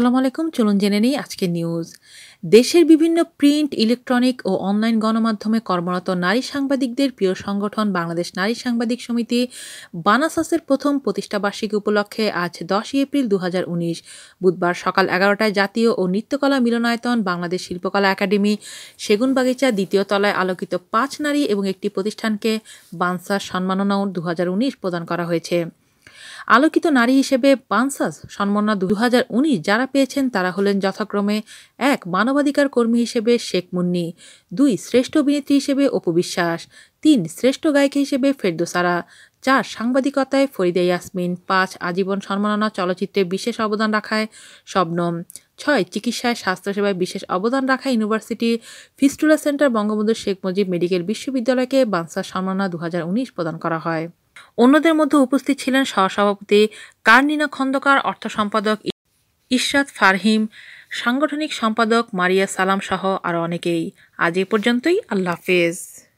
আসসালামু আলাইকুম। চলুন জেনে নিই আজকে নিউজ। দেশের বিভিন্ন প্রিন্ট, ইলেকট্রনিক ও অনলাইন গণমাধ্যমে কর্মরত নারী সাংবাদিকদের প্রিয় সংগঠন বাংলাদেশ নারী সাংবাদিক সমিতি বানাসাসের প্রথম প্রতিষ্ঠাবার্ষিকী উপলক্ষে আজ দশই এপ্রিল দু হাজার উনিশ, বুধবার সকাল এগারোটায় জাতীয় ও নৃত্যকলা মিলনায়তন বাংলাদেশ শিল্পকলা একাডেমি সেগুনবাগিচা দ্বিতীয় তলায় আলোকিত পাঁচ নারী এবং একটি প্রতিষ্ঠানকে বানসাস সম্মাননাও দু হাজার উনিশ প্রদান করা হয়েছে। আলোকিত নারী হিসেবে পানসাস সম্মাননা দু হাজার উনিশ যারা পেয়েছেন তারা হলেন যথাক্রমে এক মানবাধিকার কর্মী হিসেবে শেখ মুন্নি, দুই শ্রেষ্ঠ অভিনেত্রী হিসেবে অপু বিশ্বাস, তিন শ্রেষ্ঠ গায়িকা হিসেবে ফেরদোসারা, চার সাংবাদিকতায় ফরিদা ইয়াসমিন, পাঁচ আজীবন সম্মাননা চলচ্চিত্রে বিশেষ অবদান রাখায় শবনম, ছয় চিকিৎসায় স্বাস্থ্যসেবায় বিশেষ অবদান রাখা university fistula centre Bangabandhu Sheikh Mujib medical বিশ্ববিদ্যালয়কে বানসার সম্মাননা দু হাজার উনিশ প্রদান করা হয়। অন্যদের মধ্যে উপস্থিত ছিলেন সহসভাপতি কার্নিনা খন্দকার, অর্থ সম্পাদক ইশরাত ফারহিম, সাংগঠনিক সম্পাদক মারিয়া সালাম সহ আরও অনেকেই। আজ এ পর্যন্তই, আল্লাহ হাফেজ।